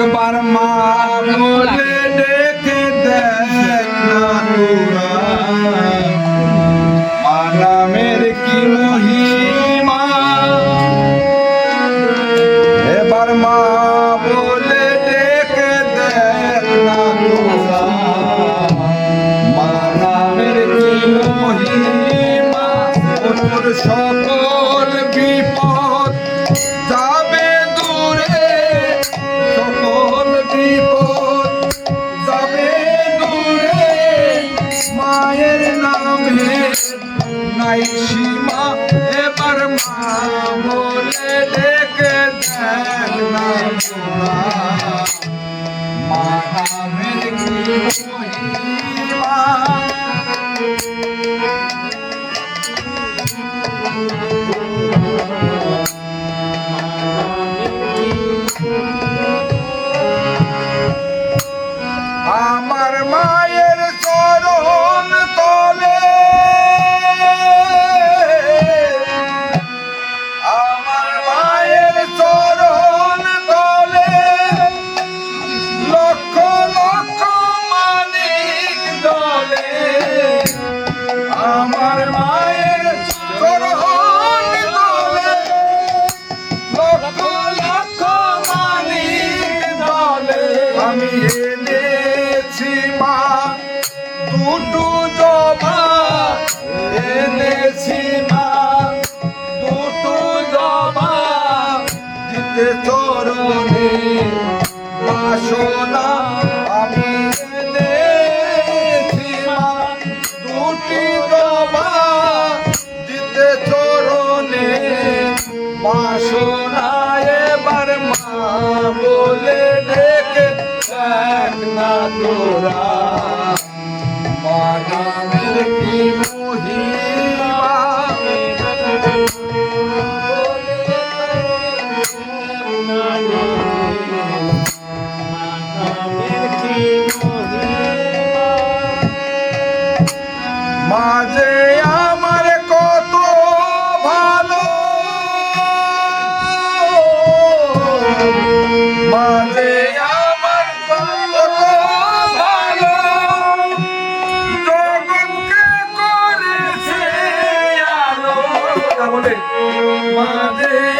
একবার মা বলে কি মহিমা? এবার মা বলে ডেকে না তোরা। মা নামের কি মহিমা? সকল নামে নাই সীমা এবার মা বলে ডেকে দেখ না মা নামের কি মহিমা আমার দুটো জমা এনেছি মা। দুটো জমা দিতে চরণে বাসনা আমি এনেছি মা। দুটি জমা দিতে চরণে বাসনা এবার মা বলে ডেকে দেখ না তোরা মা নামের কি রে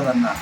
হবে না